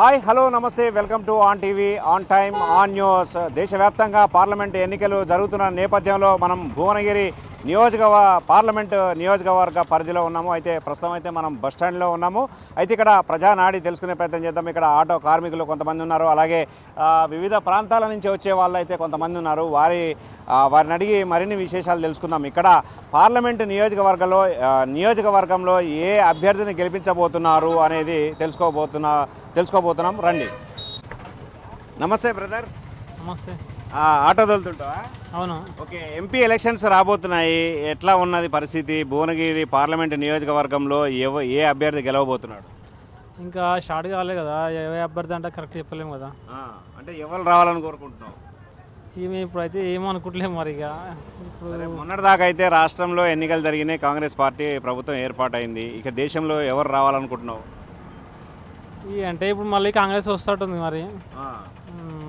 Hi hello namaste welcome to on TV on time on news. దేశవ్యాప్తంగా parliament ఎన్నికలు జరుగుతున్న నేపథ్యంలో మనం భువనగిరి నియోజకవ పార్లమెంట్ నియోజకవర్గ పరిధిలో ఉన్నాము. అయితే ప్రస్తుతం అయితే మనం బస్ స్టాండ్లో ఉన్నాము. అయితే ఇక్కడ ప్రజానాడి తెలుసుకునే ప్రయత్నం చేద్దాం. ఇక్కడ ఆటో కార్మికులు కొంతమంది ఉన్నారు. అలాగే వివిధ ప్రాంతాల నుంచి వచ్చే వాళ్ళు అయితే కొంతమంది ఉన్నారు. వారి వారిని అడిగి మరిన్ని విశేషాలు తెలుసుకుందాం. ఇక్కడ పార్లమెంట్ నియోజకవర్గంలో నియోజకవర్గంలో ఏ అభ్యర్థిని గెలిపించబోతున్నారు అనేది తెలుసుకోబోతున్నా తెలుసుకోబోతున్నాం. రండి. నమస్తే బ్రదర్. నమస్తే. ఆటో తోలుతుంటావా అవును. ఓకే ఎంపీ ఎలక్షన్స్ రాబోతున్నాయి. ఎట్లా ఉన్నది పరిస్థితి? భువనగిరి పార్లమెంట్ నియోజకవర్గంలో ఎవ ఏ అభ్యర్థి గెలవబోతున్నాడు? ఇంకా స్టార్ట్ కాలే కదా. ఏ అభ్యర్థి అంటే కరెక్ట్ చెప్పలేము కదా. అంటే ఎవరు రావాలని కోరుకుంటున్నావు? ఈమె ఇప్పుడైతే ఏమో అనుకుంటలేము మరి ఇక. ఇప్పుడు మొన్నటిదాకా అయితే రాష్ట్రంలో ఎన్నికలు జరిగినాయి. కాంగ్రెస్ పార్టీ ప్రభుత్వం ఏర్పాటైంది. ఇక దేశంలో ఎవరు రావాలనుకుంటున్నావు? ఈ అంటే ఇప్పుడు మళ్ళీ కాంగ్రెస్ వస్తుంటుంది మరి.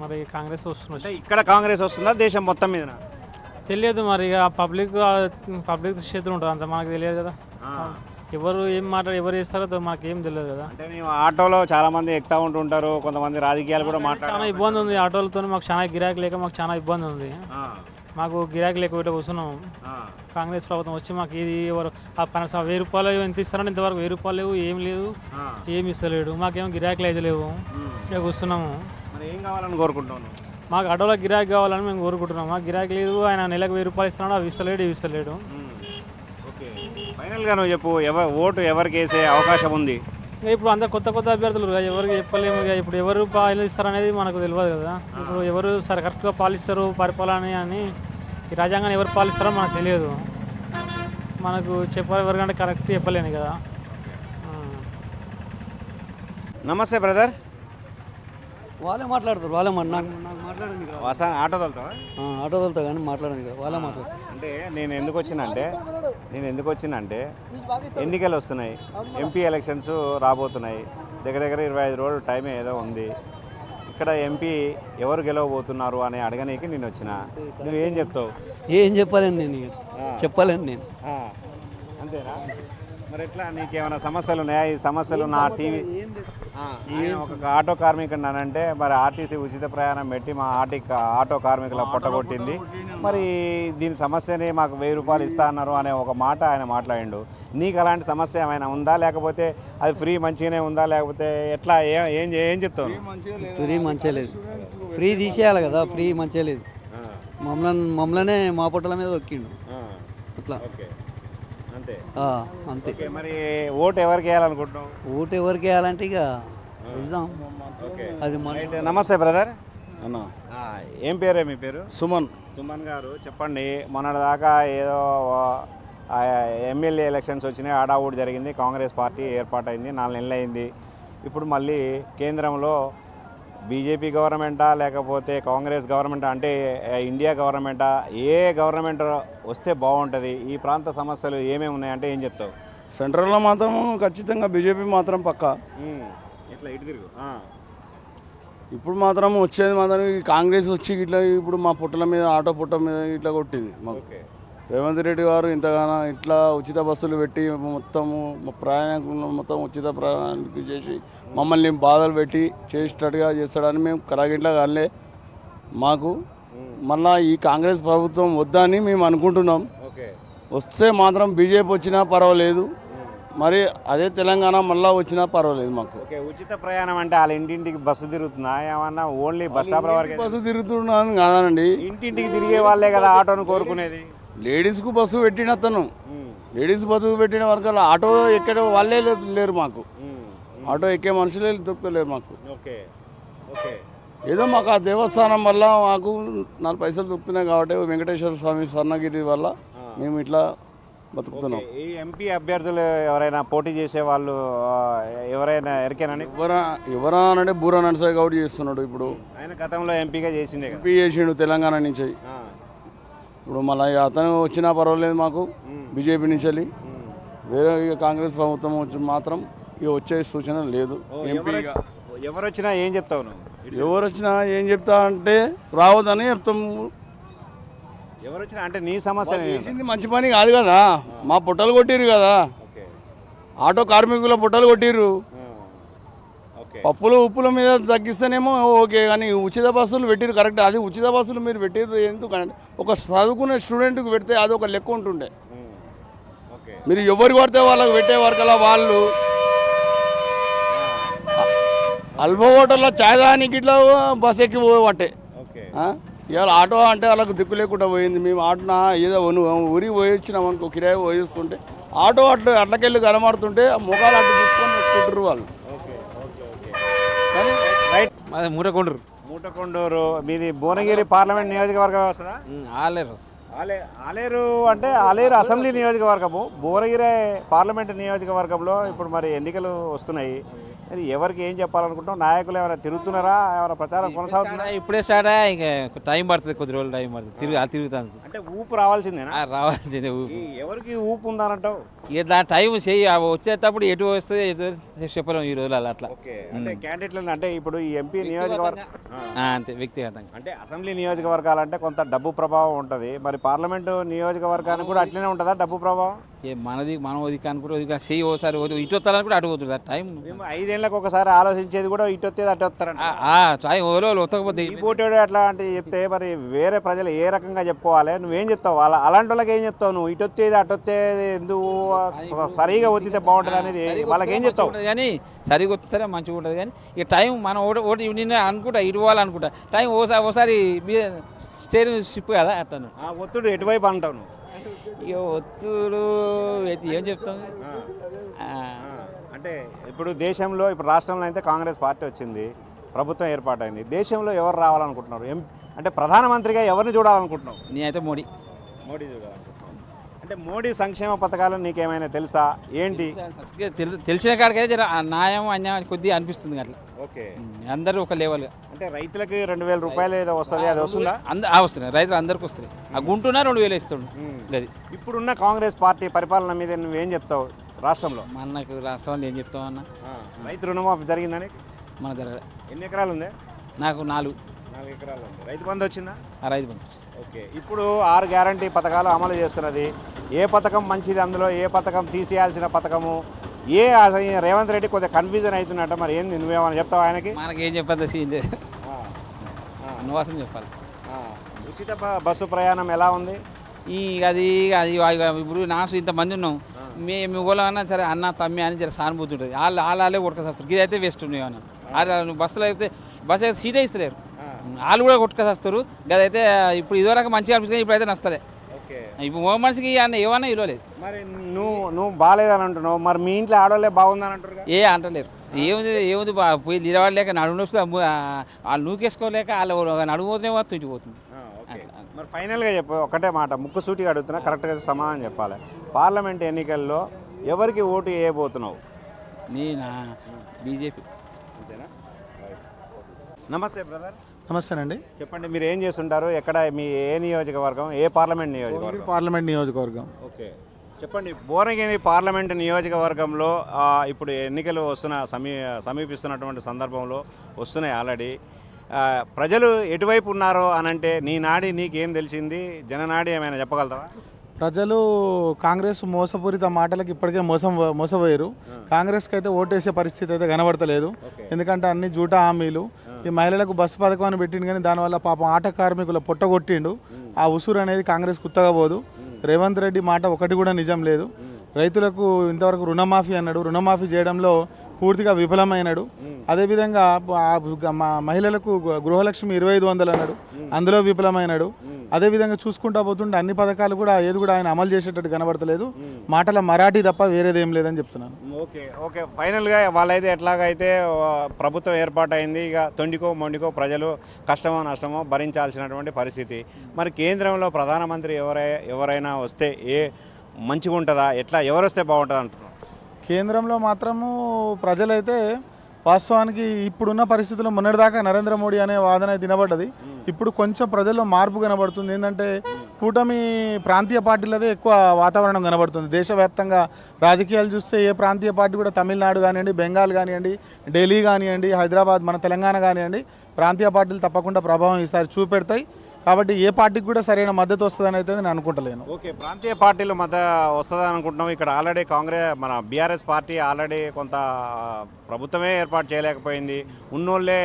మరి కాంగ్రెస్ వస్తున్నది అంటే ఇక్కడ కాంగ్రెస్ వస్తుందా? దేశం మొత్తం మీద తెలియదు మరి ఇక పబ్లిక్ పబ్లిక్ చేతులు ఉంటుంది అంత మనకు తెలియదు కదా. ఎవరు ఏం మాట్లాడి ఎవరు చేస్తారో అది మనకి ఏం తెలియదు కదా. అంటే మేము ఆటోలో చాలా మంది ఎక్కుతా ఉంటుంటారు కొంతమంది రాజకీయాలు కూడా చాలా మాట్లాడారు ఇబ్బంది ఉంది ఆటోలతో మాకు చాలా గిరాకీ లేక మాకు చాలా ఇబ్బంది ఉంది. మాకు గిరాకీ లేక ఇట్లా కూర్చున్నాం కాంగ్రెస్ ప్రభుత్వం వచ్చి మాకు ఇది ఎవరు ఆ పనస వెయ్యి రూపాయలు ఎంత ఇస్తారని ఇంతవరకు వెయ్యి రూపాయలు లేవు ఏం లేదు ఏమి ఇస్తలేడు మాకేమో గిరాకీలు అయితే లేవు. కూర్చున్నాము. మరి ఏం కావాలని కోరుకుంటున్నాను మాకు ఆటోలో గిరాకీ కావాలని మేము కోరుకుంటున్నాం. మాకు గిరాకీ లేదు ఆయన నెలకు వెయ్యి రూపాయలు ఇస్తున్నాడు అవి ఇస్తలేడు ఇవి ఇస్తలేడు. ఓకే. ఫైనల్గా నువ్వు చెప్పు ఎవ ఓటు ఎవరికి వేసే అవకాశం ఉంది? ఇంకా ఇప్పుడు అంతా కొత్త కొత్త అభ్యర్థులు ఎవరికి చెప్పలేము ఇక ఇప్పుడు ఎవరు పాలిస్తారు అనేది మనకు తెలియదు కదా. ఇప్పుడు ఎవరు సరే కరెక్ట్గా పాలిస్తారు పరిపాలన అని ఈ రాజ్యాంగాన్ని ఎవరు పాలిస్తారో మనకు తెలియదు. మనకు చెప్పాలి ఎవరికంటే కరెక్ట్ చెప్పలేను కదా. నమస్తే బ్రదర్. వాళ్ళే మాట్లాడతారు వాళ్ళే మా- నాకు నాకు మాట్లాడండి ఇక్కడ వసా ఆటో తోలుతావా? ఆటో తోలుతా కానీ మాట్లాడండి ఇక్కడ వాళ్ళే మాట్లాడతారు. అంటే నేను ఎందుకు వచ్చినంటే నేను ఎందుకు వచ్చినంటే ఎన్నికలు వస్తున్నాయి ఎంపీ ఎలక్షన్స్ రాబోతున్నాయి దగ్గర దగ్గర ఇరవై ఐదు రోజులు టైం ఏదో ఉంది. ఇక్కడ ఎంపీ ఎవరు గెలవబోతున్నారు అని అడగనీకి నేను వచ్చిన. నువ్వు ఏం చెప్తావు? ఏం చెప్పలేను నేను ఇక. చెప్పలేను నేను. అంతేనా? మరి ఎట్లా? నీకేమైనా సమస్యలు ఉన్నాయా ఈ సమస్యలు నా టీవీ ఆ, ఆయన ఒక ఆటో కార్మికుడు అంటే మరి ఆర్టీసీ ఉచిత ప్రయాణం పెట్టి మా ఆర్టీ ఆటో కార్మికుల పొట్టగొట్టింది మరి దీని సమస్యని మాకు వెయ్యి రూపాయలు ఇస్తా అన్నారు అనే ఒక మాట ఆయన మాట్లాడిండు. నీకు అలాంటి సమస్య ఏమైనా ఉందా? లేకపోతే అది ఫ్రీ మంచిగానే ఉందా? లేకపోతే ఎట్లా? ఏం ఏం ఏం చెప్తావు? ఫ్రీ మంచిగా లేదు? ఫ్రీ తీసేయాలి కదా? ఫ్రీ మంచిగా లేదు. మమ్మల్ని మమ్మల్నే మా పొట్టల మీద దొక్కిండు అట్లా. ఓకే. అంతే. ఆ, అంతే. మరి ఓటు ఎవరికి వేయాలనుకుంటున్నావు? ఓటు ఎవరికి వేయాలంటే ఇక నిజం. ఓకే. అది మన. నమస్తే బ్రదర్. అన్న. ఏం పేరే మీ పేరు? సుమన్. సుమన్ గారు చెప్పండి. మొన్నటిదాకా ఏదో ఎమ్మెల్యే ఎలక్షన్స్ వచ్చినాయి ఆడావుడు జరిగింది. కాంగ్రెస్ పార్టీ ఏర్పాటైంది నాలుగు నెలలు అయింది ఇప్పుడు మళ్ళీ కేంద్రంలో బీజేపీ గవర్నమెంటా లేకపోతే కాంగ్రెస్ గవర్నమెంట్ అంటే ఇండియా గవర్నమెంటా ఏ గవర్నమెంట్ వస్తే బాగుంటుంది? ఈ ప్రాంత సమస్యలు ఏమేమి ఉన్నాయంటే ఏం చెప్తావు? సెంట్రల్లో మాత్రం ఖచ్చితంగా బీజేపీ మాత్రం పక్క. ఇట్లా ఇటు తిరుగు? ఇప్పుడు మాత్రం వచ్చేది మాత్రం ఈ కాంగ్రెస్ వచ్చి ఇట్లా ఇప్పుడు మా పుట్టల మీద ఆటో పుట్ట మీద ఇట్లా కొట్టింది మాకు. ఓకే. రేవంత్ రెడ్డి గారు ఇంతగానో ఇట్లా ఉచిత బస్సులు పెట్టి మొత్తము మా ప్రయాణికులను మొత్తం ఉచిత ప్రయాణానికి చేసి మమ్మల్ని బాధలు పెట్టి చేసేటట్టుగా చేస్తాడని మేము కరాగిట్లా కాలే మాకు మళ్ళా ఈ కాంగ్రెస్ ప్రభుత్వం వద్దని మేము అనుకుంటున్నాం. వస్తే మాత్రం బీజేపీ వచ్చినా పర్వాలేదు. మరి అదే తెలంగాణ మళ్ళా వచ్చినా పర్వాలేదు మాకు. ఓకే ఉచిత ప్రయాణం అంటే వాళ్ళ ఇంటింటికి బస్సు తిరుగుతుందా? ఏమన్నా ఓన్లీ బస్ స్టాప్ వరకే బస్సు తిరుగుతున్నాను కాదండి ఇంటింటికి తిరిగే వాళ్ళే కదా ఆటోను కోరుకునేది? లేడీస్కు బస్సు పెట్టిన అతను. లేడీస్ బస్సు పెట్టిన వరకు ఆటో ఎక్కడ వాళ్ళే లేరు మాకు. ఆటో ఎక్కే మనుషులే దొరుకుతలేరు మాకు. ఓకే. ఓకే. ఏదో మాకు ఆ దేవస్థానం వల్ల మాకు నాలుగు పైసలు దొరుకుతున్నాయి కాబట్టి వెంకటేశ్వర స్వామి స్వర్ణగిరి వల్ల మేము ఇట్లా బతుకుతున్నాం. ఈ ఎంపీ అభ్యర్థులు ఎవరైనా పోటీ చేసే వాళ్ళు ఎవరైనా ఎరికేనని ఎవరా ఎవరా అంటే బూర నరసయ్య గౌడ్ చేస్తున్నాడు ఇప్పుడు. ఆయన గతంలో ఎంపీగా చేసిందే ఎంపీ చేసిండు తెలంగాణ నుంచి. ఇప్పుడు మళ్ళీ అతను వచ్చినా పర్వాలేదు మాకు బీజేపీ నుంచి వెళ్ళి. వేరే ఇక కాంగ్రెస్ ప్రభుత్వం వచ్చి మాత్రం ఇక వచ్చే సూచన లేదు. ఎంపీగా. ఎవరు- వచ్చినా ఏం చెప్తావు నువ్వు? ఎవరు వచ్చినా ఏం చెప్తా అంటే రావద్దని చెప్తాము ఎవరు వచ్చినా అంటే నీ సమస్య చేసింది మంచి పని కాదు కదా. మా పుట్టలు కొట్టిర్రు కదా. ఆటో కార్మికుల పుట్టలు ఓకే పప్పులు ఉప్పుల మీద తగ్గిస్తేనేమో ఓకే కానీ ఉచిత బస్సులు పెట్టిరు కరెక్ట్. అది ఉచిత బస్సులు మీరు పెట్టిరు ఎందుకంటే ఒక చదువుకునే స్టూడెంట్కి పెడితే అది ఒక లెక్క ఉంటుండే. మీరు ఎవరికి పడితే వాళ్ళకి పెట్టే వరకల్లా వాళ్ళు. అల్బ హోటల్లో చాయ్ దానికి ఇట్లా బస్ ఎక్కి పోవట్టే ఇవాళ ఆటో అంటే వాళ్ళకు దిక్కు లేకుండా పోయింది. మేము ఆటన ఏదో నువ్వు ఊరికి పోయి వచ్చినాం అనుకో కిరాయి పోయిస్తుంటే ఆటో అట్లా అట్లకెళ్ళి కనబడుతుంటే ముఖాలు అట్లా తీసుకొని వాళ్ళు ఓకే ఓకే ఓకే కానీ రైట్ మాది మూటకొండరు. మూటకొండూరు. మీది భువనగిరి పార్లమెంట్ నియోజకవర్గం వస్తుందా? ఆలేరు ఆలే ఆలేరు అంటే ఆలేరు అసెంబ్లీ నియోజకవర్గము భువనగిరి పార్లమెంట్ నియోజకవర్గంలో ఇప్పుడు మరి ఎన్నికలు వస్తున్నాయి. మరి ఎవరికి ఏం చెప్పాలనుకుంటాం నాయకులు ఏమైనా తిరుగుతున్నారా? ఏమైనా ప్రచారం కొనసాగుతుందా ఇప్పుడే స్టార్ట్ ఇంకా టైం పడుతుంది కొద్ది రోజులు టైం పడుతుంది. తిరుగు అది తిరుగుతాను అంటే ఊపు రావాల్సిందేనా? రావాల్సిందే ఊ- ఈ ఎవరికి ఊపు ఉందనంటావు దాని టైం చెయ్యి అవి వచ్చేటప్పుడు ఎటు వస్తుంది ఎటు చెప్పలేము ఈ రోజులు అలా అట్లా క్యాండిడేట్లను అంటే ఇప్పుడు ఈ ఎంపీ నియోజకవర్గం అంతే వ్యక్తిగతంగా. అంటే అసెంబ్లీ నియోజకవర్గాలు అంటే కొంత డబ్బు ప్రభావం ఉంటుంది. మరి పార్లమెంటు నియోజకవర్గానికి కూడా అట్లనే ఉంటుందా డబ్బు ప్రభావం? ఏ మనది మనం ఒదికి అనుకుంటే ఒదికి చెయ్యి ఓసారి ఇటు వస్తారని కూడా అటు పోతుంది ఆ టైం మేము ఐదేళ్ళకు ఒకసారి ఆలోచించేది కూడా ఇటు వచ్చేది అటు వస్తారంట. టైం ఓలో వస్తకపోతే ఈ పోటీడు అట్లా అంటే చెప్తే మరి వేరే ప్రజలు ఏ రకంగా చెప్పుకోవాలి? నువ్వేం చెప్తావు? వాళ్ళ అలాంటి వాళ్ళకి ఏం చెప్తావు నువ్వు? ఇటు వచ్చేది అటు వచ్చేది ఎందుకు? సరిగా వచ్చితే బాగుంటుంది అనేది వాళ్ళకి ఏం చెప్తావు? కానీ సరిగా వస్తేనే మంచిగా ఉంటుంది కానీ ఇక టైం మనం ఒకటి ఒకటి నిన్న అనుకుంటా టైం ఓసారి ఓసారి స్టేరింగ్ షిప్ కదా అట్లా ఒత్తిడి ఎటువైపు అంటావు నువ్వు? ఇక ఒత్తులు. ఏం చెప్తాం? అంటే ఇప్పుడు దేశంలో ఇప్పుడు రాష్ట్రంలో అయితే కాంగ్రెస్ పార్టీ వచ్చింది ప్రభుత్వం ఏర్పాటైంది. దేశంలో ఎవరు రావాలనుకుంటున్నారు? ఎం అంటే ప్రధానమంత్రిగా ఎవరిని చూడాలనుకుంటున్నావు? నేనైతే మోడీ. మోడీ చూడాలనుకుంటున్నావు అంటే మోడీ సంక్షేమ పథకాలు నీకేమైనా తెలుసా? ఏంటి? తెలిసిన కాడికైతే న్యాయం అన్యాయం కొద్దిగా అనిపిస్తుంది అట్లా. ఓకే. అందరూ ఒక లెవెల్గా అంటే రైతులకి రెండు వేల రూపాయలు ఏదో వస్తుంది అది వస్తుందా? అంద ఆ వస్తున్నాయి రైతులు అందరికి వస్తున్నాయి ఆ గుంటున్నా రెండు వేలు ఇస్తాడు. గది. ఇప్పుడున్న కాంగ్రెస్ పార్టీ పరిపాలన మీద నువ్వేం చెప్తావు రాష్ట్రంలో? మనకు రాష్ట్రంలో ఏం చెప్తామన్నా రైతు రుణమాఫీ జరిగిందని మన దగ్గర ఎన్ని ఎకరాలు ఉంది? నాకు నాలుగు. నాలుగు ఎకరాలు ఉంది. రైతు బంధు వచ్చిందా? ఆ రైతు బంధు ఓకే. ఇప్పుడు ఆరు గ్యారంటీ పథకాలు అమలు చేస్తున్నది. ఏ పథకం మంచిది అందులో? ఏ పథకం తీసేయాల్సిన పథకము? ఏ రేవంత్ రెడ్డి కొద్దిగా కన్ఫ్యూజన్ అవుతున్నట్ట మరి ఏంది? నువ్వేమైనా చెప్తావు ఆయనకి? మనకి ఏం చెప్పదు సీన్ అనువాసం చెప్పాలి. ఉచిత బస్సు ప్రయాణం ఎలా ఉంది? ఈ అది అది ఇప్పుడు నాసు ఇంతమంది ఉన్నాం. మేము అన్నా సరే అన్న తమ్మి అని జర సానుభూతి ఉంటుంది. వాళ్ళు వాళ్ళు కొట్టుకొస్తారు ఇది అయితే వేస్ట్ ఉన్నాయి అన్న అది బస్సులో అయితే బస్సు అయితే సీటే ఇస్తలేరు. వాళ్ళు కూడా కొట్టుకొస్తారు అదైతే ఇప్పుడు ఇదివరకు మంచిగా అనిపిస్తుంది ఇప్పుడు అయితే నచ్చలే. ఓకే. ఇప్పుడు ఓ మనిషికి అన్న ఏమన్నా ఇవ్వలేదు. మరి నువ్వు నువ్వు బాగాలేదని అంటున్నావు. మరి మీ ఇంట్లో ఆడవాళ్ళే బాగుందని అంటారు ఏ అంటలేరు. ఏముంది ఏముంది బా పోయి నిలబడలేక నడుము నొస్తు వాళ్ళు నూకేసుకోలేక వాళ్ళు నడుము పోతూనే పోతుంది ఇటు పోతుంది. ఓకే. మరి ఫైనల్గా చెప్పు ఒకటే మాట. ముక్కు సూటిగా అడుగుతున్నా కరెక్ట్గా సమాధానం చెప్పాలి. పార్లమెంట్ ఎన్నికల్లో ఎవరికి ఓటు వేయబోతున్నావు? నేనా? బీజేపీ. అంతేనా? నమస్తే బ్రదర్. నమస్తేనండి చెప్పండి మీరు ఏం చేస్తుంటారు? ఎక్కడ మీ ఏ నియోజకవర్గం ఏ పార్లమెంట్ నియోజకవర్గం? పార్లమెంట్ నియోజకవర్గం. ఓకే. చెప్పండి భువనగిరి పార్లమెంట్ నియోజకవర్గంలో ఇప్పుడు ఎన్నికలు వస్తున్న సమీ సమీపిస్తున్నటువంటి సందర్భంలో వస్తున్నాయి ఆల్రెడీ. ప్రజలు ఎటువైపు ఉన్నారో అనంటే నీ నాడి నీకేం తెలిసింది? జననాడి ఏమైనా చెప్పగలుగుతావా ప్రజలు కాంగ్రెస్ మోసపూరిత మాటలకు ఇప్పటికే మోసం మోసపోయారు. కాంగ్రెస్కి అయితే ఓటేసే పరిస్థితి అయితే కనబడతలేదు. ఎందుకంటే అన్ని జూటా హామీలు ఈ మహిళలకు బస్సు పథకం అని పెట్టిండు కానీ దానివల్ల పాపం ఆట కార్మికుల పొట్ట కొట్టిండు. ఆ ఉసురు అనేది కాంగ్రెస్ కుత్తగా పోదు. రేవంత్ రెడ్డి మాట ఒకటి కూడా నిజం లేదు. రైతులకు ఇంతవరకు రుణమాఫీ అన్నాడు. రుణమాఫీ చేయడంలో పూర్తిగా విఫలమైనాడు. అదేవిధంగా మా మహిళలకు గృహలక్ష్మి ఇరవై ఐదు వందలు అన్నాడు. అందులో విఫలమైనాడు. అదేవిధంగా చూసుకుంటా పోతుంటే అన్ని పథకాలు కూడా ఏది కూడా ఆయన అమలు చేసేటట్టు కనబడతలేదు. మాటల మరాఠీ తప్ప వేరేదేం లేదని చెప్తున్నాను. Okay okay. ఫైనల్గా వాళ్ళైతే ఎట్లాగైతే ప్రభుత్వం ఏర్పాటైంది ఇక తొండికో మొండికో ప్రజలు కష్టమో నష్టమో భరించాల్సినటువంటి పరిస్థితి. మరి కేంద్రంలో ప్రధానమంత్రి ఎవరై ఎవరైనా వస్తే ఏ మంచిగా ఉంటుందా ఎట్లా ఎవరు వస్తే బాగుంటుంది అంటున్నారు కేంద్రంలో మాత్రము ప్రజలైతే వాస్తవానికి ఇప్పుడున్న పరిస్థితుల్లో మొన్నటిదాకా నరేంద్ర మోడీ అనే వాదన తినబడ్డది ఇప్పుడు కొంచెం ప్రజల్లో మార్పు కనబడుతుంది. ఏంటంటే కూటమి ప్రాంతీయ పార్టీలదే ఎక్కువ వాతావరణం కనబడుతుంది. దేశవ్యాప్తంగా రాజకీయాలు చూస్తే ఏ ప్రాంతీయ పార్టీ కూడా తమిళనాడు కానివ్వండి బెంగాల్ కానివ్వండి ఢిల్లీ కానివ్వండి హైదరాబాద్ మన తెలంగాణ కానివ్వండి ప్రాంతీయ పార్టీలు తప్పకుండా ప్రభావం ఈసారి చూపెడతాయి. కాబట్టి ఏ పార్టీకి కూడా సరైన మద్దతు వస్తుందని అయితే నేను అనుకుంటలేను. ఓకే ప్రాంతీయ పార్టీలు మద్దతు వస్తుంది అనుకుంటున్నాం. ఇక్కడ ఆల్రెడీ కాంగ్రెస్ మన బీఆర్ఎస్ పార్టీ ఆల్రెడీ కొంత ప్రభుత్వమే ఏర్పాటు చేయలేకపోయింది. ఉన్నోళ్ళే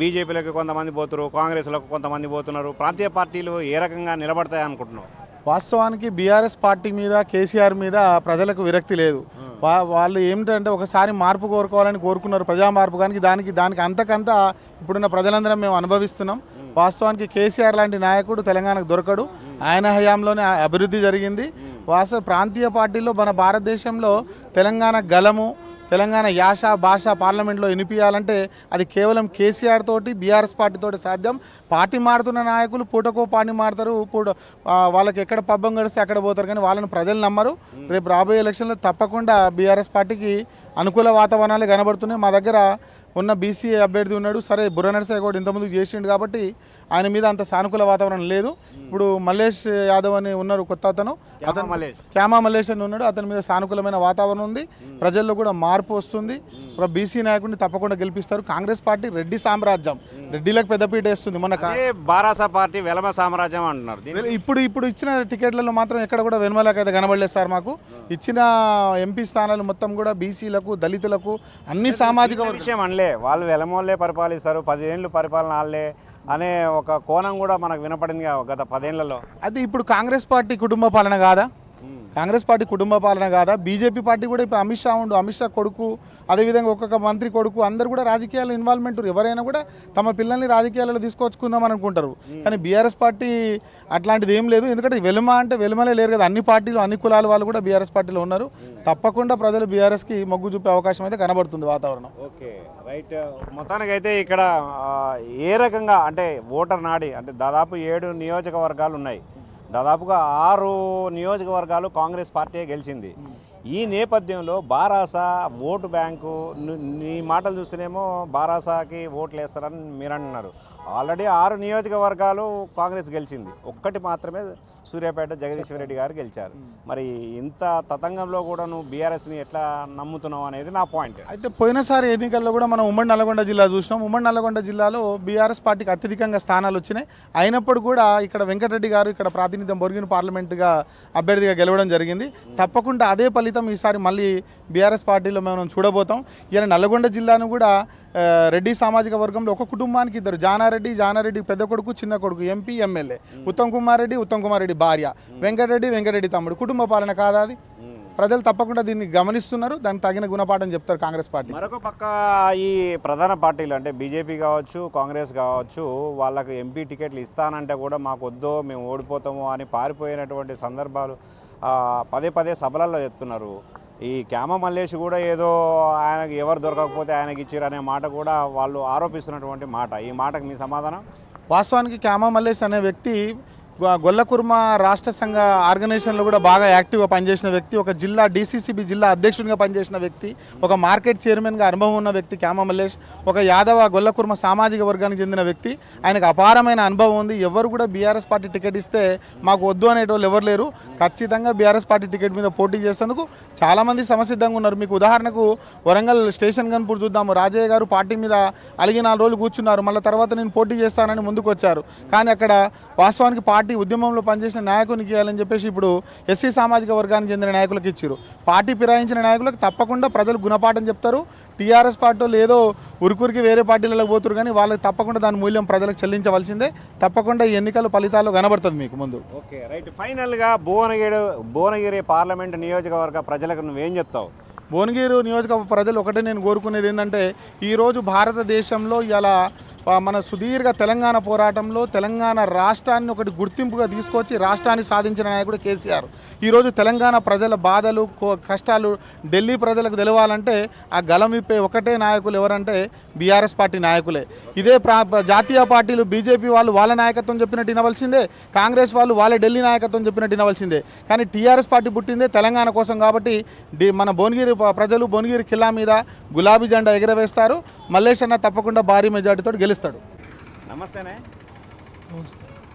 బీజేపీలకు కొంతమంది పోతున్నారు కాంగ్రెస్లకు కొంతమంది పోతున్నారు. ప్రాంతీయ పార్టీలు ఏ రకంగా నిలబడతాయి అనుకుంటున్నాం వాస్తవానికి బీఆర్ఎస్ పార్టీ మీద కేసీఆర్ మీద ప్రజలకు విరక్తి లేదు. వా వాళ్ళు ఏమిటంటే ఒకసారి మార్పు కోరుకోవాలని కోరుకున్నారు ప్రజా మార్పు. కానీ దానికి దానికి అంతకంత ఇప్పుడున్న ప్రజలందరం మేము అనుభవిస్తున్నాం. వాస్తవానికి కేసీఆర్ లాంటి నాయకుడు తెలంగాణకు దొరకడు. ఆయన హయాంలోనే ఆ అభివృద్ధి జరిగింది. వాస్తవ ప్రాంతీయ పార్టీలో మన భారతదేశంలో తెలంగాణ గలము తెలంగాణ యాస భాష పార్లమెంట్లో వినిపించాలంటే అది కేవలం కేసీఆర్ తోటి బీఆర్ఎస్ పార్టీ తోటి సాధ్యం. పార్టీ మారుతున్న నాయకులు పూటకో పార్టీ మారుతారు. పూట వాళ్ళకి ఎక్కడ పబ్బం గడిస్తే అక్కడ పోతారు. కానీ వాళ్ళని ప్రజలు నమ్మరు. రేపు రాబోయే ఎలక్షన్లో తప్పకుండా బీఆర్ఎస్ పార్టీకి అనుకూల వాతావరణాలు కనబడుతున్నాయి. మా దగ్గర ఉన్న బీసీ అభ్యర్థి ఉన్నాడు. సరే బుర్ర నరసయ్య కూడా ఇంతకుముందు చేసిండు కాబట్టి ఆయన మీద అంత సానుకూల వాతావరణం లేదు. ఇప్పుడు మల్లేష్ యాదవ్ అని ఉన్నారు కొత్త అతను. మల్లేష్. క్యామా మల్లేష్ అని ఉన్నాడు. అతని మీద సానుకూలమైన వాతావరణం ఉంది. ప్రజల్లో కూడా మార్పు వస్తుంది. బీసీ నాయకుడిని తప్పకుండా గెలిపిస్తారు. కాంగ్రెస్ పార్టీ రెడ్డి సామ్రాజ్యం. రెడ్డిలకు పెద్దపీట వేస్తుంది అదే బారాసా పార్టీ వెలమ సామ్రాజ్యం అంటున్నారు. ఇప్పుడు ఇప్పుడు ఇచ్చిన టికెట్లలో మాత్రం ఎక్కడ కూడా వెనుమలకు అయితే కనబడలేదు సార్ మాకు. ఇచ్చిన ఎంపీ స్థానాలు మొత్తం కూడా బీసీలకు దళితులకు అన్ని సామాజిక విషయం అనలే వాళ్ళు వెలమోళ్ళే పరిపాలిస్తారు పదిహేళ్ళు పరిపాలన వాళ్ళే అనే ఒక కోణం కూడా మనకు వినపడింది గత పదేళ్ళలో అది ఇప్పుడు కాంగ్రెస్ పార్టీ కుటుంబ పాలన కాదా? కాంగ్రెస్ పార్టీ కుటుంబ పాలన కాదా? బీజేపీ పార్టీ కూడా ఇప్పుడు అమిత్ షా ఉండు అమిత్ షా కొడుకు అదేవిధంగా ఒక్కొక్క మంత్రి కొడుకు అందరు కూడా రాజకీయాల్లో ఇన్వాల్వ్మెంట్ ఎవరైనా కూడా తమ పిల్లల్ని రాజకీయాలలో తీసుకొచ్చుకుందాం అనుకుంటారు. కానీ బీఆర్ఎస్ పార్టీ అట్లాంటిది ఏం లేదు. ఎందుకంటే వెలుమ అంటే వెలుమలే లేరు కదా. అన్ని పార్టీలు అన్ని కులాల వాళ్ళు కూడా బీఆర్ఎస్ పార్టీలో ఉన్నారు. తప్పకుండా ప్రజలు బీఆర్ఎస్కి మొగ్గు చూపే అవకాశం అయితే కనబడుతుంది వాతావరణం. ఓకే. రైట్. మొత్తానికైతే ఇక్కడ ఏ రకంగా అంటే ఓటర్ నాడి అంటే దాదాపు ఏడు నియోజకవర్గాలు ఉన్నాయి. దాదాపుగా ఆరు నియోజకవర్గాలు కాంగ్రెస్ పార్టీ గెలిచింది. ఈ నేపథ్యంలో బారాసా ఓటు బ్యాంకు నీ మాటలు చూస్తేనేమో బారాసాకి ఓట్లు వేస్తారని మీరు అంటున్నారు ఆల్రెడీ ఆరు నియోజకవర్గాలు కాంగ్రెస్ గెలిచింది. ఒక్కటి మాత్రమే సూర్యాపేట జగదీశ్వర రెడ్డి గారు గెలిచారు. మరి ఇంత తతంగంలో కూడా నువ్వు బీఆర్ఎస్ని ఎట్లా నమ్ముతున్నావు అనేది నా పాయింట్ అయితే పోయినసారి ఎన్నికల్లో కూడా మనం ఉమ్మడి నల్గొండ జిల్లా చూసినాం. ఉమ్మడి నల్గొండ జిల్లాలో బీఆర్ఎస్ పార్టీకి అత్యధికంగా స్థానాలు వచ్చినాయి. అయినప్పుడు కూడా ఇక్కడ వెంకటరెడ్డి గారు ఇక్కడ ప్రాతినిధ్యం బొరిగిన పార్లమెంటుగా అభ్యర్థిగా గెలవడం జరిగింది. తప్పకుండా అదే ఫలితం ఈసారి మళ్ళీ బీఆర్ఎస్ పార్టీలో మనం చూడబోతాం. ఇలా నల్గొండ జిల్లాను కూడా రెడ్డి సామాజిక వర్గంలో ఒక కుటుంబానికి ఇద్దరు జానారెడ్డి జానారెడ్డి పెద్ద కొడుకు చిన్న కొడుకు ఎంపీ ఎమ్మెల్యే. ఉత్తమ్ కుమార్ రెడ్డి ఉత్తమ్ కుమార్ రెడ్డి భార్య. వెంకటరెడ్డి వెంకటరెడ్డి తమ్ముడు. కుటుంబ పాలన కాదా అది? ప్రజలు తప్పకుండా దీన్ని గమనిస్తున్నారు. దానికి తగిన గుణపాఠం చెప్తారు కాంగ్రెస్ పార్టీ. మరొక పక్క ఈ ప్రధాన పార్టీలు అంటే బీజేపీ కావచ్చు కాంగ్రెస్ కావచ్చు వాళ్ళకు ఎంపీ టికెట్లు ఇస్తానంటే కూడా మాకు వద్దు మేము ఓడిపోతాము అని పారిపోయినటువంటి సందర్భాలు పదే పదే సభలలో చెప్తున్నారు. ఈ క్యామ మల్లేష్ కూడా ఏదో ఆయనకి ఎవరు దొరకకపోతే ఆయనకి ఇచ్చారు అనే మాట కూడా వాళ్ళు ఆరోపిస్తున్నటువంటి మాట. ఈ మాటకు మీ సమాధానం? వాస్తవానికి క్యామ మల్లేష్ అనే వ్యక్తి గొల్లకుర్మ రాష్ట్ర సంఘ ఆర్గనైజేషన్లో కూడా బాగా యాక్టివ్గా పనిచేసిన వ్యక్తి ఒక జిల్లా డీసీసీబీ జిల్లా అధ్యక్షుడిగా పనిచేసిన వ్యక్తి ఒక మార్కెట్ చైర్మన్గా అనుభవం ఉన్న వ్యక్తి క్యామా మల్లేష్ ఒక యాదవ గొల్లకుర్మ సామాజిక వర్గానికి చెందిన వ్యక్తి. ఆయనకు అపారమైన అనుభవం ఉంది. ఎవరు కూడా బీఆర్ఎస్ పార్టీ టికెట్ ఇస్తే మాకు వద్దు అనేటోళ్ళు ఎవరు లేరు. ఖచ్చితంగా బీఆర్ఎస్ పార్టీ టికెట్ మీద పోటీ చేసేందుకు చాలామంది సమసిద్ధంగా ఉన్నారు. మీకు ఉదాహరణకు వరంగల్ స్టేషన్ కనుపూర్ చూద్దాము. రాజయ్య గారు పార్టీ మీద అలిగి నాలుగు రోజులు కూర్చున్నారు. మళ్ళీ తర్వాత నేను పోటీ చేస్తానని ముందుకు వచ్చారు కానీ అక్కడ వాస్తవానికి పార్టీ ఉద్యమంలో పనిచేసిన నాయకునికి ఇవ్వాలని చెప్పేసి ఇప్పుడు ఎస్సీ సామాజిక వర్గానికి చెందిన నాయకులకు ఇచ్చారు. పార్టీ ఫిరాయించిన నాయకులకు తప్పకుండా ప్రజలు గుణపాఠం చెప్తారు. టీఆర్ఎస్ పార్టీలో ఏదో ఉరుకురికి వేరే పార్టీలకు పోతురు కానీ వాళ్ళకి తప్పకుండా దాని మూల్యం ప్రజలకు చెల్లించవలసిందే. తప్పకుండా ఈ ఎన్నికల ఫలితాలు కనబడుతుంది మీకు ముందు. Okay right. ఫైనల్గా భువనగిరి భువనగిరి పార్లమెంట్ నియోజకవర్గ ప్రజలకు నువ్వేం చెప్తావు? భువనగిరి నియోజకవర్గ ప్రజలు ఒకటే నేను కోరుకునేది ఏంటంటే ఈరోజు భారతదేశంలో ఇలా మన సుదీర్ఘ తెలంగాణ పోరాటంలో తెలంగాణ రాష్ట్రాన్ని ఒకటి గుర్తింపుగా తీసుకొచ్చి రాష్ట్రాన్ని సాధించిన నాయకుడు కేసీఆర్. ఈరోజు తెలంగాణ ప్రజల బాధలు కష్టాలు ఢిల్లీ ప్రజలకు తెలవాలంటే ఆ గలం విప్పే ఒకటే నాయకులు ఎవరంటే బీఆర్ఎస్ పార్టీ నాయకులే. ఇదే ప్రా జాతీయ పార్టీలు బీజేపీ వాళ్ళు వాళ్ళ నాయకత్వం చెప్పినట్టు వినవలసిందే కాంగ్రెస్ వాళ్ళు వాళ్ళ ఢిల్లీ నాయకత్వం చెప్పినట్టు వినవలసిందే. కానీ టీఆర్ఎస్ పార్టీ పుట్టిందే తెలంగాణ కోసం కాబట్టి మన భువనగిరి ప్రజలు భువనగిరి ఖిల్లా మీద గులాబీ జెండా ఎగరవేస్తారు. మల్లేష్ అన్న తప్పకుండా భారీ మెజార్టీతో గెలుస్తాడు నమస్తేనే.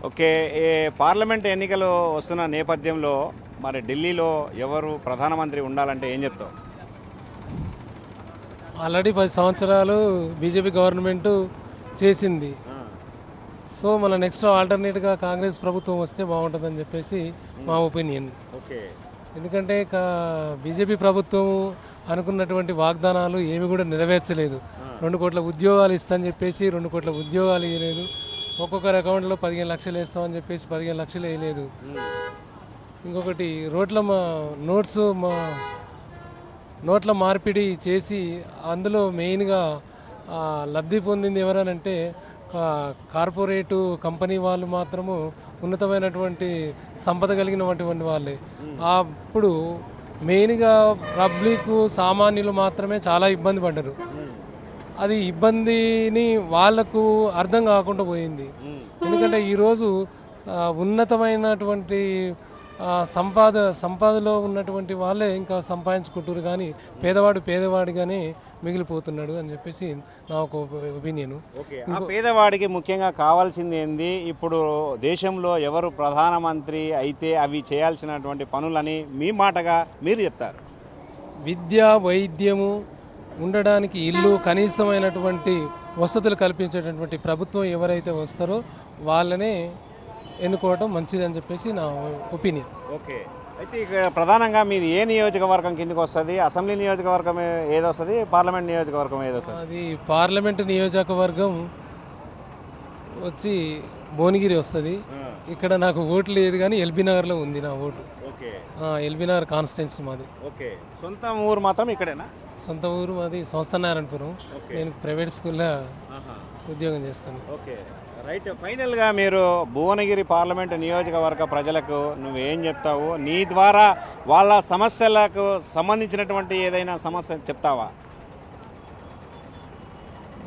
ఓకే ఏ పార్లమెంట్ ఎన్నికలు వస్తున్న నేపథ్యంలో మరి ఢిల్లీలో ఎవరు ప్రధానమంత్రి ఉండాలంటే ఏం చెప్తావు? ఆల్రెడీ పది సంవత్సరాలు బీజేపీ గవర్నమెంట్ చేసింది. సో మన నెక్స్ట్ ఆల్టర్నేట్గా కాంగ్రెస్ ప్రభుత్వం వస్తే బాగుంటుందని చెప్పేసి మా ఒపీనియన్. ఓకే. ఎందుకంటే బీజేపీ ప్రభుత్వం అనుకున్నటువంటి వాగ్దానాలు ఏమి కూడా నెరవేర్చలేదు. రెండు కోట్ల ఉద్యోగాలు ఇస్తామని చెప్పేసి రెండు కోట్ల ఉద్యోగాలు ఇవ్వలేదు ఒక్కొక్కరి అకౌంట్లో పదిహేను లక్షలు వేస్తామని చెప్పేసి పదిహేను లక్షలు వేయలేదు. ఇంకొకటి రోడ్ల మా నోట్స్ మా నోట్ల మార్పిడి చేసి అందులో మెయిన్గా లబ్ధి పొందింది ఎవరనంటే కార్పొరేటు కంపెనీ వాళ్ళు మాత్రము ఉన్నతమైనటువంటి సంపద కలిగినటువంటి వాళ్ళే. అప్పుడు మెయిన్గా పబ్లిక్ సామాన్యులు మాత్రమే చాలా ఇబ్బంది పడ్డారు. అది ఇబ్బందిని వాళ్ళకు అర్థం కాకుండా పోయింది. ఎందుకంటే ఈరోజు ఉన్నతమైనటువంటి సంపాద సంపాదలో ఉన్నటువంటి వాళ్ళే ఇంకా సంపాదించుకుంటారు కానీ పేదవాడు పేదవాడిగానే మిగిలిపోతున్నాడు అని చెప్పేసి నా ఒక ఒపీనియన్. పేదవాడికి ముఖ్యంగా కావాల్సింది ఏంది? ఇప్పుడు దేశంలో ఎవరు ప్రధానమంత్రి అయితే అవి చేయాల్సినటువంటి పనులని మీ మాటగా మీరు చెప్తారు. విద్య వైద్యము ఉండడానికి ఇల్లు కనీసమైనటువంటి వసతులు కల్పించేటటువంటి ప్రభుత్వం ఎవరైతే వస్తారో వాళ్ళనే ఎన్నుకోవడం మంచిదని చెప్పేసి నా ఒపీనియన్. ఓకే. అయితే ఇక్కడ ప్రధానంగా మీది ఏ నియోజకవర్గం కిందకి వస్తుంది? అసెంబ్లీ నియోజకవర్గం ఏది వస్తుంది? పార్లమెంట్ నియోజకవర్గం ఏది వస్తుంది? అది పార్లమెంటు నియోజకవర్గం వచ్చి భువనగిరి వస్తుంది. ఇక్కడ నాకు ఓటు లేదు కానీ ఎల్బీ నగర్లో ఉంది నా ఓటు. ఎల్బీ నగర్ కాన్స్టిట్యున్సీ మాది. ఓకే. సొంత ఊరు మాత్రం ఇక్కడేనా? సొంత ఊరు మాది సంస్థ నారాయణపురం. నేను ప్రైవేట్ స్కూల్లో ఉద్యోగం చేస్తాను. ఓకే. రైట్. ఫైనల్గా మీరు భువనగిరి పార్లమెంటు నియోజకవర్గ ప్రజలకు నువ్వేం చెప్తావు? నీ ద్వారా వాళ్ళ సమస్యలకు సంబంధించినటువంటి ఏదైనా సమస్య చెప్తావా?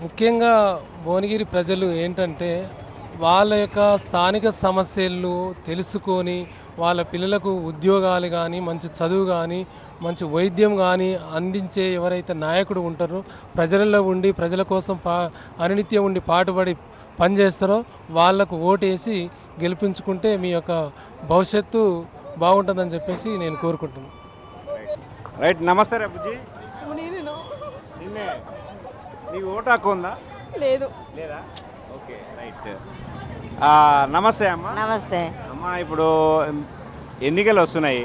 ముఖ్యంగా భువనగిరి ప్రజలు ఏంటంటే వాళ్ళ యొక్క స్థానిక సమస్యలు తెలుసుకొని వాళ్ళ పిల్లలకు ఉద్యోగాలు కానీ మంచి చదువు కానీ మంచి వైద్యం కానీ అందించే ఎవరైతే నాయకుడు ఉంటారో ప్రజలలో ఉండి ప్రజల కోసం పా అనినిత్యం ఉండి పాటుపడి పనిచేస్తారో వాళ్ళకు ఓటేసి గెలిపించుకుంటే మీ యొక్క భవిష్యత్తు బాగుంటుందని చెప్పేసి నేను కోరుకుంటున్నాను రైట్ నమస్తే రే బుజ్జి నిన్నే నీకు ఓటు హక్కు ఉందా? లేదు. లేదా? Okay right. ఆ, నమస్తే అమ్మ. నమస్తే. అమ్మ ఇప్పుడు ఎన్నికలు వస్తున్నాయి.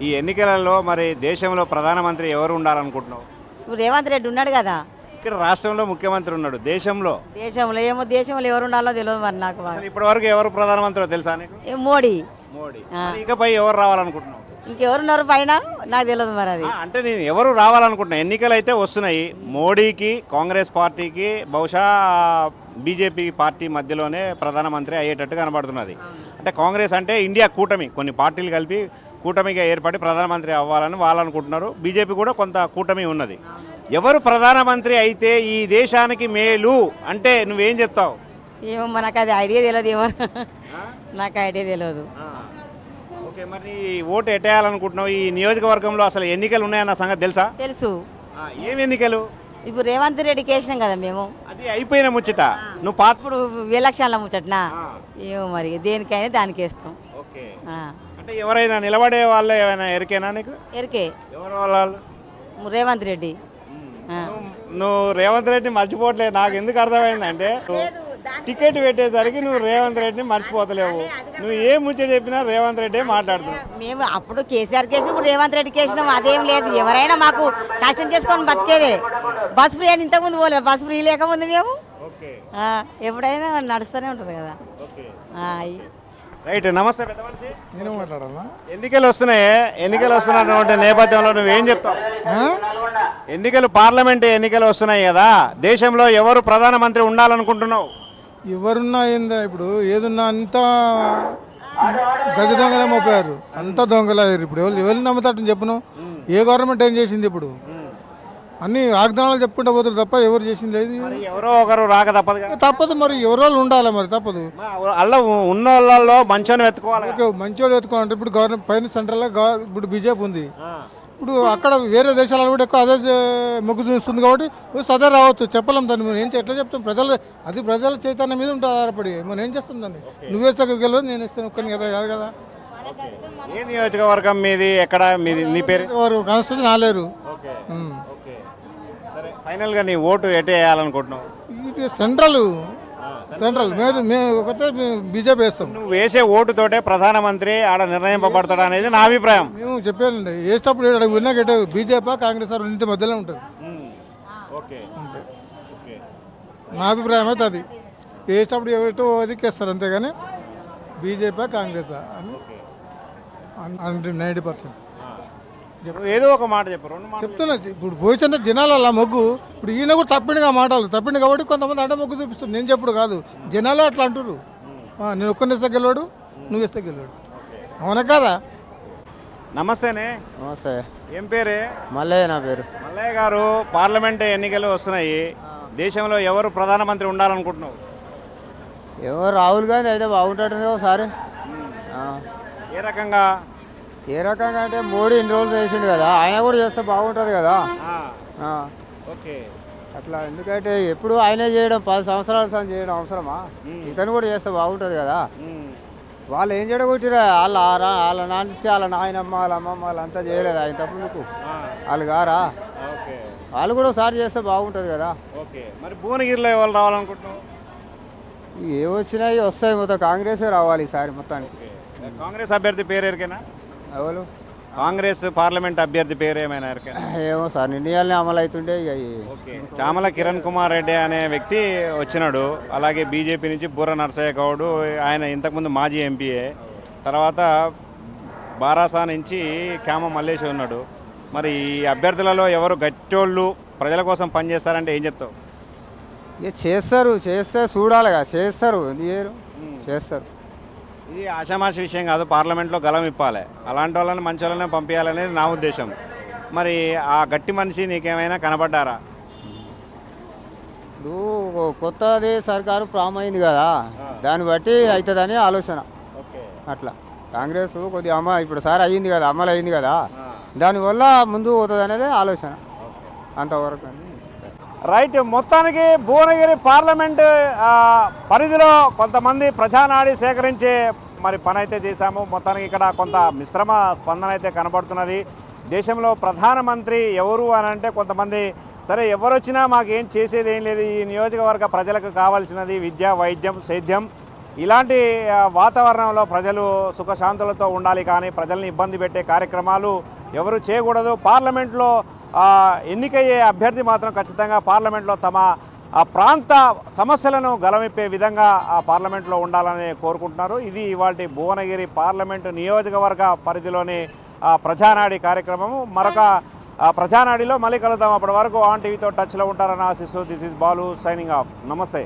ఈ ఎన్నికలలో మరి దేశంలో ప్రధానమంత్రి ఎవరు ఉండాలనుకుంటున్నావు? ఇప్పుడు రేవంత్ రెడ్డి ఉన్నాడు కదా. ఇక్కడ రాష్ట్రంలో ముఖ్యమంత్రి ఉన్నాడు. దేశంలో? దేశంలో ఏమో దేశంలో ఎవరు ఉండాలో తెలియదు మరి నాకు బాగా. అసలు ఇప్పటి వరకు ఎవరు ప్రధానమంత్రి తెలుసా నీకు? ఏ మోడీ. మోడీ. మరి ఇకపై ఎవరు రావాలనుకుంటున్నావు? ఇంకెవరున్నారు పైన? నాకు తెలియదు మరి అది. ఆ, అంటే నేను ఎవరు రావాలనుకుంటున్నా? ఎన్నికలు అయితే వస్తున్నాయి మోడీకి కాంగ్రెస్ పార్టీకి బహుశా బీజేపీ పార్టీ మధ్యలోనే ప్రధానమంత్రి అయ్యేటట్టు కనబడుతున్నది. అంటే కాంగ్రెస్ అంటే ఇండియా కూటమి. కొన్ని పార్టీలు కలిపి కూటమిగా ఏర్పడి ప్రధానమంత్రి అవ్వాలని వాళ్ళు అనుకుంటున్నారు. బీజేపీ కూడా కొంత కూటమి ఉన్నది. ఎవరు ప్రధానమంత్రి అయితే ఈ దేశానికి మేలు అంటే నువ్వేం చెప్తావు? ఏమో మనకు అది ఐడియా తెలియదు ఏమో. నాకు ఐడియా తెలియదు ఓకే మరి ఈ ఓటు ఎట్టేయాలనుకుంటున్నావు? ఈ నియోజకవర్గంలో అసలు ఎన్నికలు ఉన్నాయన్న సంగతి తెలుసా? తెలుసు. ఆ, ఏం ఎన్నికలు? ఇప్పుడు రేవంత్ రెడ్డికి వేసినాం కదా మేము. అది అయిపోయిన ముచ్చట. నువ్వు పాత ఇప్పుడు ఎలక్షన్ల ముచ్చట్నా? ఏమో మరి దేనికైనా దానికి వేస్తాం ఓకే. అంటే ఎవరైనా నిలబడే వాళ్ళు ఏమైనా ఎరికేనా నీకు? ఎరికే. ఎవరు వాళ్ళు రేవంత్ రెడ్డి. నువ్వు- రేవంత్ రెడ్డిని మర్చిపోవట్లేదు నాకు ఎందుకు అర్థమైందంటే టికెట్ పెట్టేసరికి నువ్వు రేవంత్ రెడ్డిని మర్చిపోతలేవు. నువ్వు ఏ ముచ్చట చెప్పినా రేవంత్ రెడ్డి మాట్లాడుతున్నావు మేము అప్పుడు కేసీఆర్ కేసినాం ఇప్పుడు రేవంత్ రెడ్డి కేసినాం అదేం లేదు. ఎవరైనా మాకు కష్టం చేసుకొని బతికేదే. బస్ ఫ్రీ అని ఇంతకుముందు పోలేదు. బస్ ఫ్రీ లేకముందు మేము. ఎప్పుడైనా నడుస్తూనే ఉంటుంది కదా. ఓకే. ఆ, అయ్. రైట్ నమస్తే పెద్ద మనిషి. నేను మాట్లాడాలా ఎన్నికలు వస్తున్నాయి? ఎన్నికలు వస్తున్నటువంటి నేపథ్యంలో నువ్వేం చెప్తావు? ఎన్నికలు పార్లమెంట్ ఎన్నికలు వస్తున్నాయి కదా దేశంలో ఎవరు ప్రధానమంత్రి ఉండాలనుకుంటున్నావు? ఎవరున్నా ఏందా ఇప్పుడు? ఏదున్నా అంతా గజ దొంగలే మోపారు. అంతా దొంగలయ్యారు ఇప్పుడు ఎవరు ఎవరిని నమ్ముతారని చెప్పును ఏ గవర్నమెంట్ ఏం చేసింది ఇప్పుడు? అన్ని వాగ్దానాలు చెప్పుకుంటూ పోతారు తప్ప ఎవరు చేసింది లేదు మరి ఎవరో ఒకరు రాక తప్పదు కదా. తప్పదు మరి ఎవరో వాళ్ళు ఉండాలి మరి తప్పదు. అల్ల ఉన్న వాళ్ళలో మంచోని వెతుకోవాలి ఓకే మంచివాడు ఎత్తుకోవాలంటే ఇప్పుడు గవర్నమెంట్ పైన సెంట్రల్లో గవ- ఇప్పుడు బీజేపీ ఉంది. ఇప్పుడు అక్కడ వేరే దేశాలలో కూడా ఎక్కువ అదే చే- మొగ్గు చూస్తుంది కాబట్టి అదే రావచ్చు చెప్పలేం దాన్ని. మనం ఏం చే- ఎట్లా చెప్తాం? ప్రజలు అది ప్రజల చైతన్యం మీద ఉంటుంది ఆధారపడి. మనం ఏం చేస్తాం దాన్ని? నువ్వేస్తే గెలవదు నేను ఇస్తాను ఒక్కని కదా కాదు కదా. ఏ నియోజకవర్గం మీది? ఎక్కడ మీది? నీ పేరు? వారు కాన్స్టిట్యూషన్ ఆలేరు. ఓకే. ఉమ్. ఫైనల్గా నీ ఓటు ఎటు వేయాలనుకుంటున్నావు? ఇది సెంట్రల్. సెంట్రల్. మేము మేము ఒకటే బీజేపీ వేస్తాం. నువ్వు వేసే ఓటుతోటే ప్రధానమంత్రి ఆడ నిర్ణయింపబడతాడు అనేది నా అభిప్రాయం. మేము చెప్పానండి వేసేటప్పుడు విన్నా గెట బీజేపీ కాంగ్రెస్ రెండింటి మధ్యలో ఉంటుంది. ఓకే. అంతే. నా అభిప్రాయం అయితే అది. వేసేటప్పుడు ఎవరితో అదికేస్తారు అంతేగాని బీజేపీ కాంగ్రెస్ అని హండ్రెడ్ నైంటీ పర్సెంట్. ఏదో ఒక మాట చెప్పు రెండు మాటలు చెప్తున్నా ఇప్పుడు పోయిన జనాలు అలా మొగ్గు. ఇప్పుడు ఈయన కూడా తప్పిండుగా మాటలు తప్పిండు కాబట్టి కొంతమంది అడ్డ మొగ్గు చూపిస్తారు నేను చెప్పుడు కాదు జనాలు అట్లా అంటారు నేను ఒక్కరిని ఇస్తే గెలవాడు నువ్వు ఇస్తే గెలవాడు. అవునా కదా? నమస్తేనే. నమస్తే. ఏం పేరే? మల్లయ్య నా పేరు. మల్లయ్య గారు పార్లమెంట్ ఎన్నికలు వస్తున్నాయి. దేశంలో ఎవరు ప్రధానమంత్రి ఉండాలనుకుంటున్నావు? ఏమో రాహుల్ గాంధీ అయితే బాగుంటాడు ఒకసారి. ఆ. ఏ రకంగా? ఏ రకంగా అంటే మోడీ ఇన్ని రోజులు చేసిండు కదా ఆయన కూడా చేస్తే బాగుంటుంది కదా. ఓకే. అట్లా ఎందుకంటే ఎప్పుడు ఆయనే చేయడం పది సంవత్సరాల సంది చేయడం అవసరమా? ఇతను కూడా చేస్తే బాగుంటుంది కదా. వాళ్ళు ఏం చేయడగొట్టిరా వాళ్ళ ఆరా వాళ్ళ నాన్న వాళ్ళ నాయనమ్మ వాళ్ళ అమ్మమ్మ వాళ్ళంతా చేయలేదు ఆయన తప్పు మీకు వాళ్ళు గారా ఓకే. వాళ్ళు కూడా ఒకసారి చేస్తే బాగుంటుంది కదా. ఓకే. మరి భువనగిరిలో ఎవరు రావాలనుకుంటున్నావు? ఏ వచ్చినాయి వస్తాయి మొత్తం కాంగ్రెసే రావాలి ఈసారి మొత్తానికి. కాంగ్రెస్ అభ్యర్థి పేరు ఎరికైనా ఎవరు? కాంగ్రెస్ పార్లమెంట్ అభ్యర్థి పేరు ఏమైనా ఏమో సార్ నిర్ణయాలనే అమలు ఓకే. చామల కిరణ్ కుమార్ రెడ్డి అనే వ్యక్తి వచ్చినాడు. అలాగే బీజేపీ నుంచి బుర్ర నరసయ్య గౌడ్ ఆయన ఇంతకుముందు మాజీ ఎంపీఏ తర్వాత బారాసా నుంచి క్యామ మల్లేష్ ఉన్నాడు. మరి ఈ అభ్యర్థులలో ఎవరు గట్టోళ్ళు ప్రజల కోసం పనిచేస్తారంటే ఏం చెప్తావు? ఇక చేస్తారు చేస్తే చూడాలి కదా చేస్తారు చేస్తారు. ఇది ఆషామాషి విషయం కాదు పార్లమెంట్లో గలం ఇప్పాలి. అలాంటి వాళ్ళని మంచి వాళ్ళనే పంపించాలనేది నా ఉద్దేశం. మరి ఆ గట్టి మనిషి నీకేమైనా కనబడ్డారా? ఇప్పుడు కొత్తది సర్కారు ప్రామ్ అయింది కదా దాన్ని బట్టి అవుతుందని ఆలోచన. అట్లా. కాంగ్రెస్ కొద్దిగా అమ్మ ఇప్పుడు సార్ అయ్యింది కదా అమలు అయింది కదా దానివల్ల ముందు పోతుంది అనేది ఆలోచన అంతవరకు రైట్ మొత్తానికి భువనగిరి పార్లమెంట్ పరిధిలో కొంతమంది ప్రజానాడి సేకరించే మరి పని అయితే చేశాము. మొత్తానికి ఇక్కడ కొంత మిశ్రమ స్పందన అయితే కనబడుతున్నది. దేశంలో ప్రధానమంత్రి ఎవరు అని అంటే కొంతమంది సరే ఎవరు వచ్చినా మాకేం చేసేది ఏం లేదు. ఈ నియోజకవర్గ ప్రజలకు కావాల్సినది విద్య వైద్యం సేద్యం. ఇలాంటి వాతావరణంలో ప్రజలు సుఖశాంతులతో ఉండాలి కానీ ప్రజల్ని ఇబ్బంది పెట్టే కార్యక్రమాలు ఎవరు చేయకూడదు. పార్లమెంట్లో ఎన్నికయ్యే అభ్యర్థి మాత్రం ఖచ్చితంగా పార్లమెంట్లో తమ ఆ ప్రాంత సమస్యలను గలమిప్పే విధంగా ఆ పార్లమెంట్లో ఉండాలని కోరుకుంటున్నారు. ఇది ఇవాళ భువనగిరి పార్లమెంటు నియోజకవర్గ పరిధిలోని ప్రజానాడి కార్యక్రమము. మరొక ప్రజానాడిలో మళ్ళీ కలుద్దాం. అప్పటి వరకు ఆన్ టీవీతో టచ్లో ఉంటారని ఆశిస్తూ this is Balu signing off. నమస్తే.